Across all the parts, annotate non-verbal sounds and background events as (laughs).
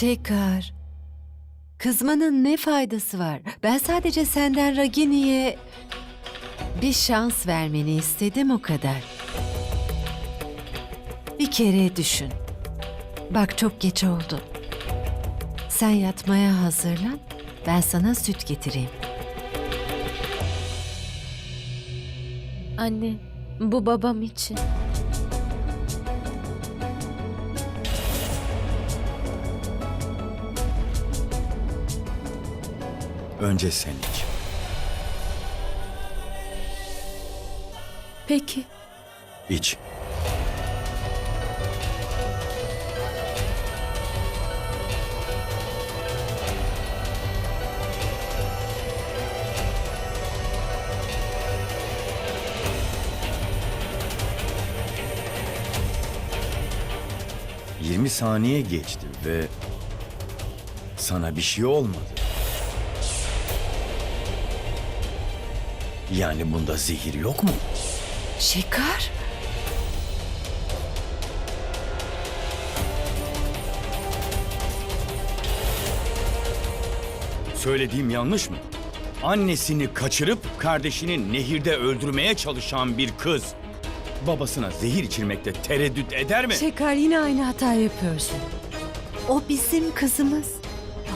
Şekar. Kızmanın ne faydası var? Ben sadece senden Ragini'ye bir şans vermeni istedim o kadar. Bir kere düşün. Bak çok geç oldu. Sen yatmaya hazırlan. Ben sana süt getireyim. Anne, bu babam için. Önce sen iç. Peki. İç. Yirmi saniye geçti ve sana bir şey olmadı. Yani bunda zehir yok mu? Şekar? Söylediğim yanlış mı? Annesini kaçırıp kardeşini nehirde öldürmeye çalışan bir kız babasına zehir içirmekte tereddüt eder mi? Şekar yine aynı hata yapıyorsun. O bizim kızımız.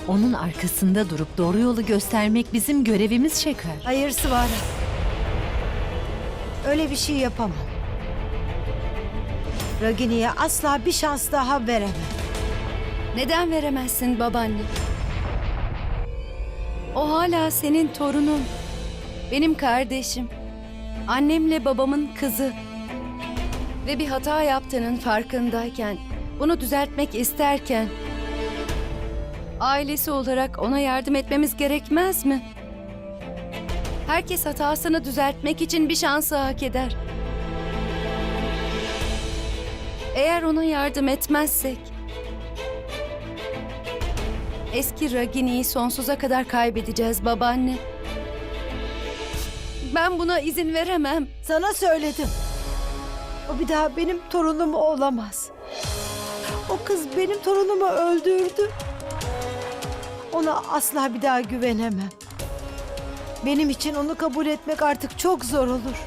Onun arkasında durup doğru yolu göstermek bizim görevimiz Şekar. Hayır Sıvara. Öyle bir şey yapamam. Ragini'ye asla bir şans daha veremem. Neden veremezsin babaanne? O hala senin torunun. Benim kardeşim. Annemle babamın kızı. Ve bir hata yaptığının farkındayken, bunu düzeltmek isterken... Ailesi olarak ona yardım etmemiz gerekmez mi? Herkes hatasını düzeltmek için bir şansı hak eder. Eğer ona yardım etmezsek, Eski Ragini'yi sonsuza kadar kaybedeceğiz babaanne. Ben buna izin veremem. Sana söyledim. O bir daha benim torunum olamaz. O kız benim torunumu öldürdü. Ona asla bir daha güvenemem. Benim için onu kabul etmek artık çok zor olur.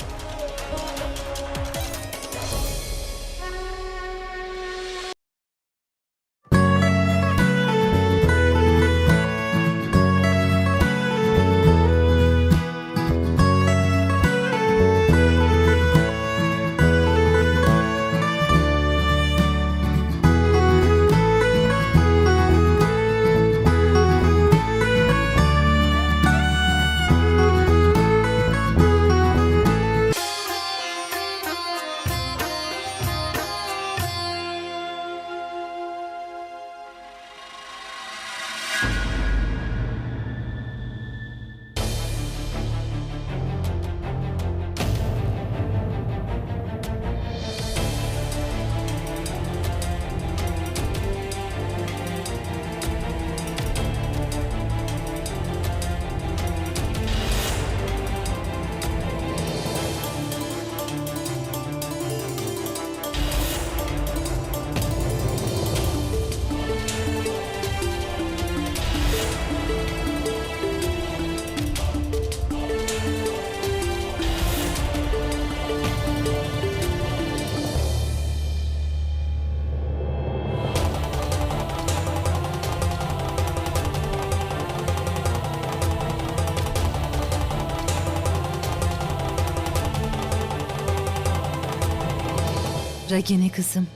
Ragini kızım.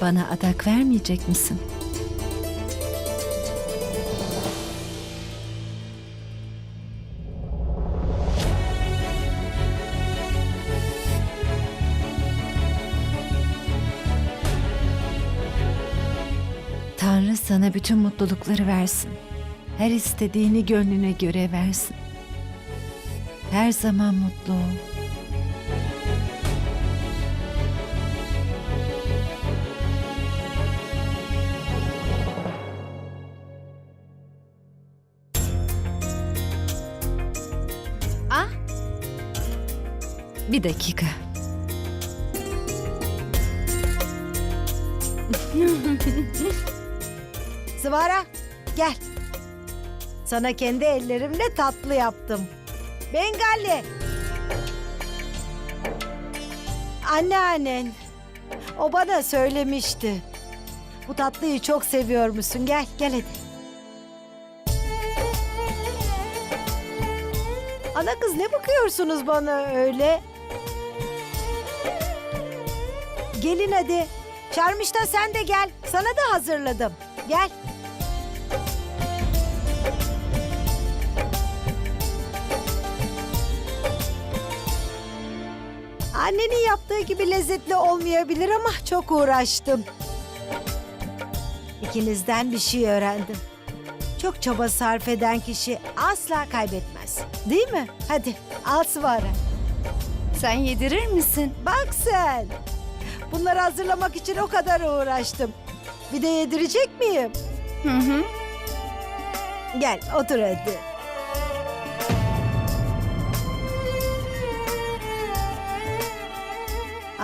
Bana adak vermeyecek misin? bütün mutlulukları versin. Her istediğini gönlüne göre versin. Her zaman mutlu ol. Ah! Bir dakika. (laughs) Sıvara gel. Sana kendi ellerimle tatlı yaptım. Bengali. Anneannen. O bana söylemişti. Bu tatlıyı çok seviyor musun? Gel, gel hadi. Ana kız ne bakıyorsunuz bana öyle? Gelin hadi. Çarmışta sen de gel. Sana da hazırladım. Gel. Annenin yaptığı gibi lezzetli olmayabilir ama çok uğraştım. İkinizden bir şey öğrendim. Çok çaba sarf eden kişi asla kaybetmez. Değil mi? Hadi al Sıvara. Sen yedirir misin? Bak sen. Bunları hazırlamak için o kadar uğraştım. Bir de yedirecek miyim? Hı hı. Gel otur hadi.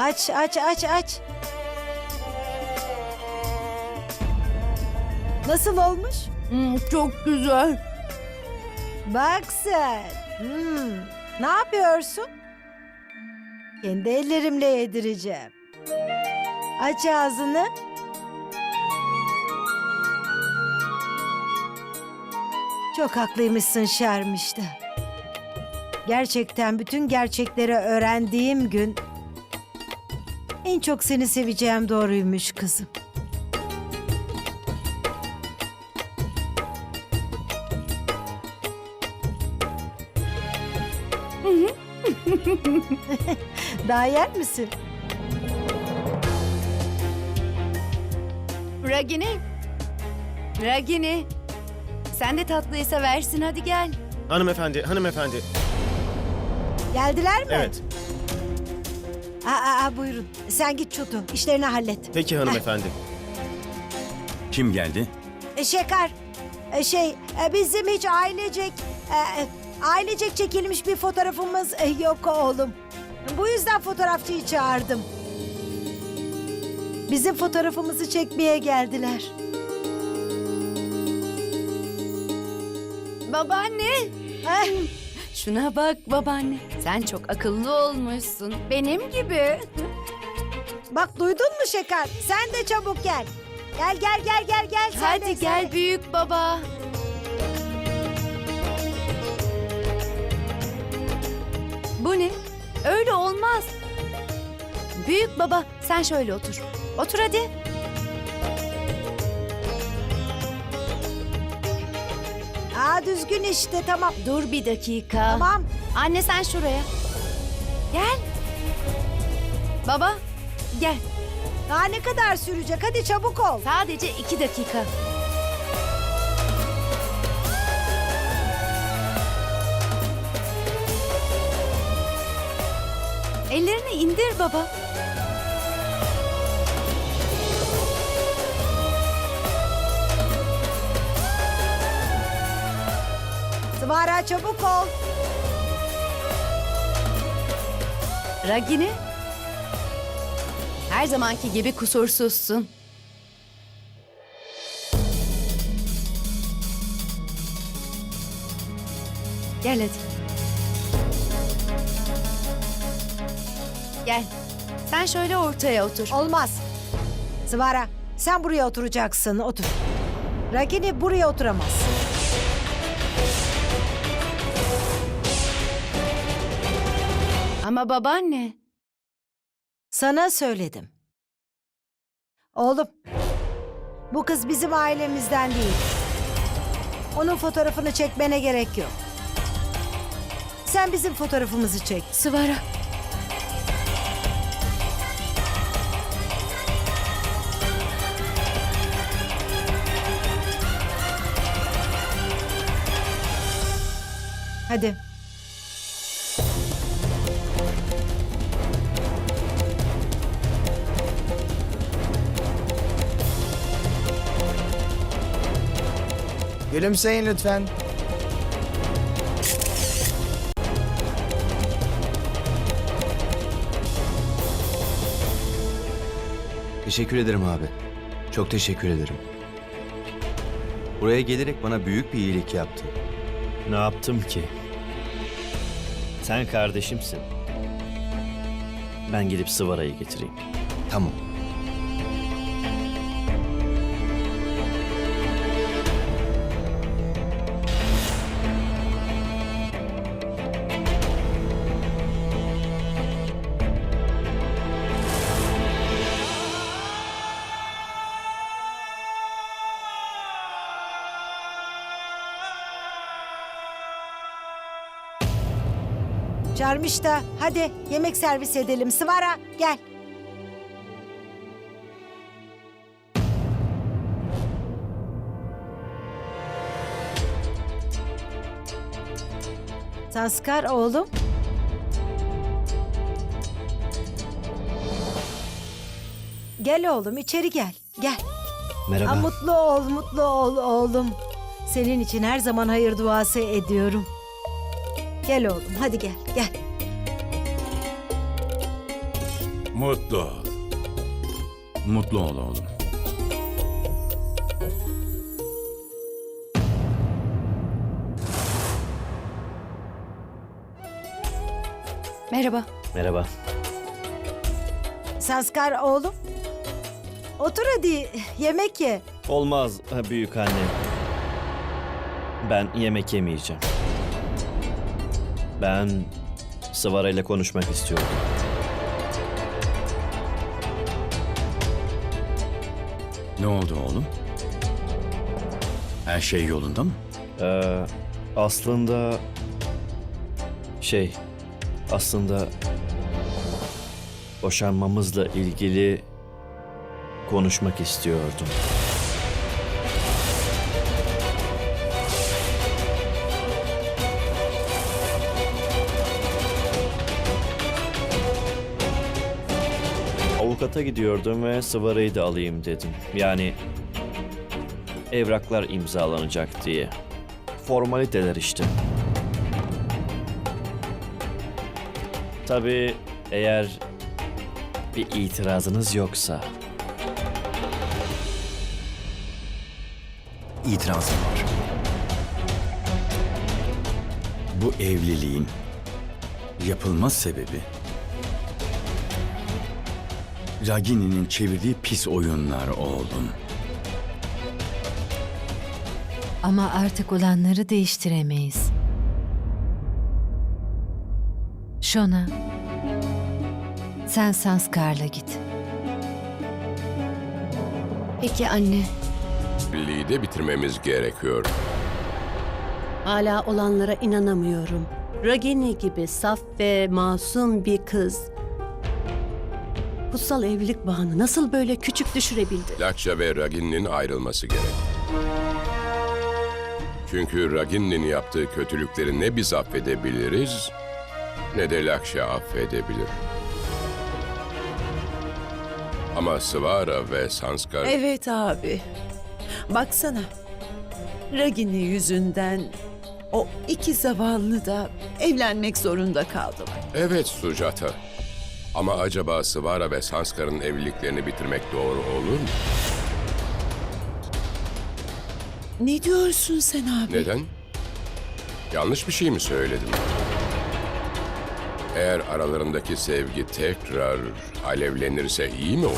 Aç aç aç aç. Nasıl olmuş? Hmm, çok güzel. Bak sen. Hmm, Ne yapıyorsun? Kendi ellerimle yedireceğim. Aç ağzını. Çok haklıymışsın Şermiş'te. Gerçekten bütün gerçekleri öğrendiğim gün en çok seni seveceğim doğruymuş kızım. (laughs) Daha yer misin? Ragini. Ragini. Sen de tatlıyı seversin hadi gel. Hanımefendi, hanımefendi. Geldiler mi? Evet. Aa, aa, buyurun. Sen git Çutu. İşlerini hallet. Peki hanımefendi. Kim geldi? E, Şeker. e, şey e, bizim hiç ailecek e, e, ailecek çekilmiş bir fotoğrafımız e, yok oğlum. Bu yüzden fotoğrafçıyı çağırdım. Bizim fotoğrafımızı çekmeye geldiler. Babaanne. Eh, Şuna bak babaanne. Sen çok akıllı olmuşsun. Benim gibi. bak duydun mu Şeker? Sen de çabuk gel. Gel gel gel gel gel. sen de, Hadi sen gel de. büyük baba. Bu ne? Öyle olmaz. Büyük baba sen şöyle otur. Otur hadi. Aa düzgün işte tamam. Dur bir dakika. Tamam. Anne sen şuraya. Gel. Baba gel. Daha ne kadar sürecek? Hadi çabuk ol. Sadece iki dakika. Ellerini indir baba. Çabuk ol. Ragini. Her zamanki gibi kusursuzsun. Gel hadi. Gel. Sen şöyle ortaya otur. Olmaz. Sıvara sen buraya oturacaksın. Otur. Ragini buraya oturamaz. Ama babaanne. Sana söyledim. Oğlum. Bu kız bizim ailemizden değil. Onun fotoğrafını çekmene gerek yok. Sen bizim fotoğrafımızı çek. Sıvara. Hadi. Gülümseyin lütfen. Teşekkür ederim abi. Çok teşekkür ederim. Buraya gelerek bana büyük bir iyilik yaptın. Ne yaptım ki? Sen kardeşimsin. Ben gidip Sıvara'yı getireyim. Tamam. Çarmış da hadi yemek servis edelim. Sıvara gel. Sanskar oğlum. Gel oğlum içeri gel. Gel. Merhaba. Ha, mutlu ol, mutlu ol oğlum. Senin için her zaman hayır duası ediyorum. Gel oğlum, hadi gel, gel. Mutlu ol. Mutlu ol oğlum. Merhaba. Merhaba. Sanskar oğlum. Otur hadi, yemek ye. Olmaz büyük anne. Ben yemek yemeyeceğim. Ben Sıvara ile konuşmak istiyorum. Ne oldu oğlum? Her şey yolunda mı? Ee, aslında şey aslında boşanmamızla ilgili konuşmak istiyordum. Avukata gidiyordum ve Sıvara'yı da alayım dedim. Yani evraklar imzalanacak diye. Formaliteler işte. Tabii eğer bir itirazınız yoksa. İtirazım var. Bu evliliğin yapılmaz sebebi Ragini'nin çevirdiği pis oyunlar oğlum. Ama artık olanları değiştiremeyiz. Şona, sen Sanskar'la git. Peki anne. Birliği de bitirmemiz gerekiyor. Hala olanlara inanamıyorum. Ragini gibi saf ve masum bir kız kutsal evlilik bağını nasıl böyle küçük düşürebildi? Lakşa ve Ragin'in ayrılması gerek. Çünkü Ragin'in yaptığı kötülükleri ne biz affedebiliriz ne de Lakşa affedebilir. Ama Svara ve Sanskar Evet abi. Baksana. Ragini yüzünden o iki zavallı da evlenmek zorunda kaldılar. Evet Sujata. Ama acaba Svara ve Sanskar'ın evliliklerini bitirmek doğru olur mu? Ne diyorsun sen abi? Neden? Yanlış bir şey mi söyledim? Eğer aralarındaki sevgi tekrar alevlenirse iyi mi olur?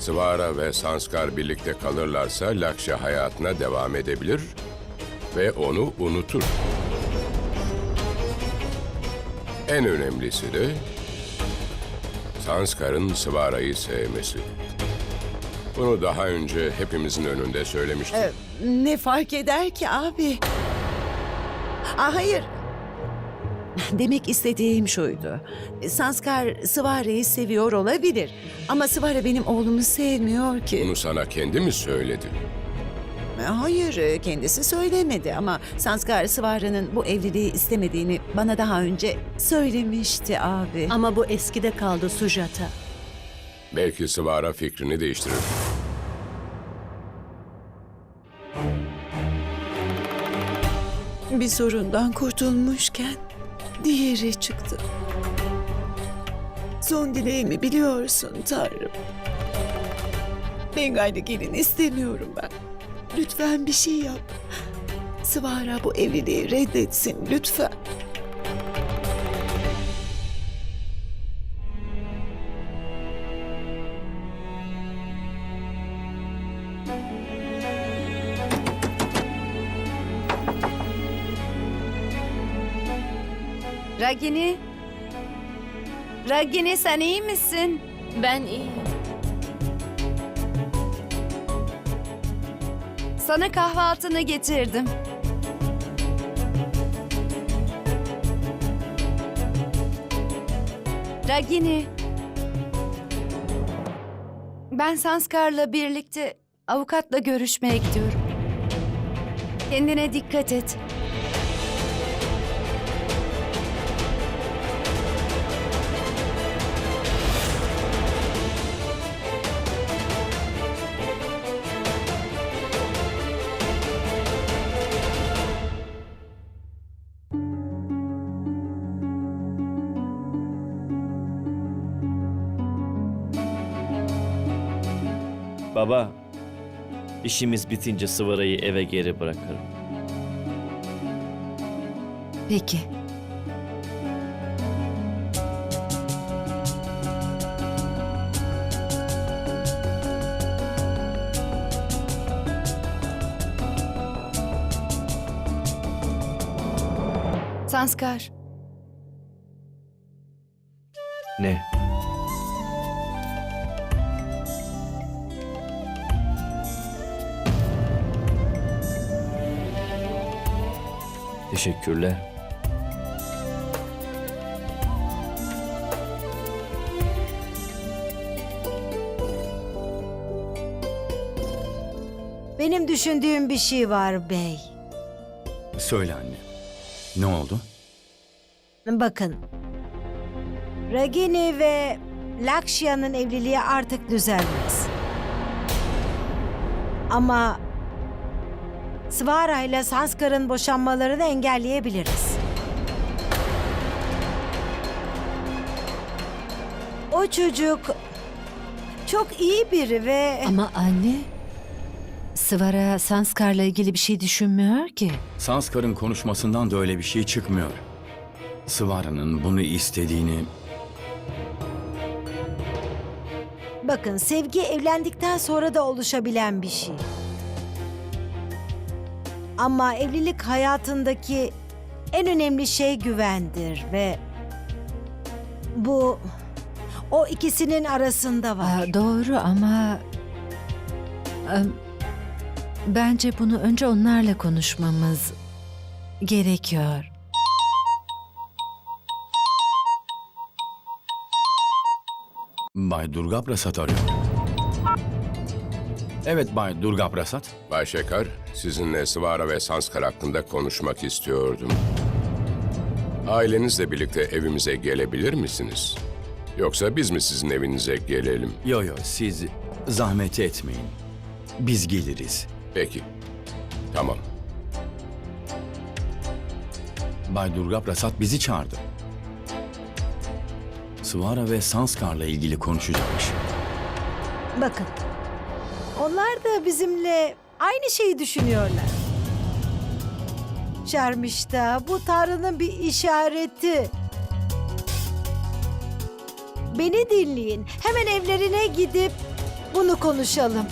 Svara ve Sanskar birlikte kalırlarsa Lakşa hayatına devam edebilir ve onu unutur. En önemlisi de Sanskar'ın Svara'yı sevmesi. Bunu daha önce hepimizin önünde söylemiştim. Ee, ne fark eder ki abi? Aa, hayır. Demek istediğim şuydu. Sanskar Sıvara'yı seviyor olabilir. Ama Sıvara benim oğlumu sevmiyor ki. Bunu sana kendi mi söyledi? Hayır, kendisi söylemedi ama Sanskar Sıvara'nın bu evliliği istemediğini bana daha önce söylemişti abi. Ama bu eskide kaldı Sujata. Belki Svara fikrini değiştirir. Bir sorundan kurtulmuşken diğeri çıktı. Son dileğimi biliyorsun Tanrım. Bengay'da gelin istemiyorum ben. Lütfen bir şey yap. Sıvara bu evliliği reddetsin lütfen. Ragini? Ragini sen iyi misin? Ben iyiyim. Sana kahvaltını getirdim. Ragini. Ben Sanskar'la birlikte avukatla görüşmeye gidiyorum. Kendine dikkat et. Baba, işimiz bitince Sıvara'yı eve geri bırakırım. Peki. Sanskar. Teşekkürler. Benim düşündüğüm bir şey var bey. Söyle anne. Ne oldu? Bakın. Ragini ve Lakshya'nın evliliği artık düzelmez. Ama Svara ile Sanskar'ın boşanmalarını engelleyebiliriz. O çocuk çok iyi biri ve Ama anne, Sıvara Sanskar'la ilgili bir şey düşünmüyor ki. Sanskar'ın konuşmasından da öyle bir şey çıkmıyor. Sıvara'nın bunu istediğini bakın sevgi evlendikten sonra da oluşabilen bir şey. Ama evlilik hayatındaki en önemli şey güvendir ve bu o ikisinin arasında var. Aa, doğru ama... Bence bunu önce onlarla konuşmamız gerekiyor. Bay Durga Prasad arıyor. Evet Bay Durga Prasad. Bay Şekar, sizinle Sıvara ve Sanskar hakkında konuşmak istiyordum. Ailenizle birlikte evimize gelebilir misiniz? Yoksa biz mi sizin evinize gelelim? Yo yo siz zahmet etmeyin. Biz geliriz. Peki. Tamam. Bay Durga Prasad bizi çağırdı. Svara ve Sanskar'la ilgili konuşacakmış. Bakın. Onlar da bizimle aynı şeyi düşünüyorlar. Şermişta bu Tanrı'nın bir işareti. Beni dinleyin. Hemen evlerine gidip bunu konuşalım.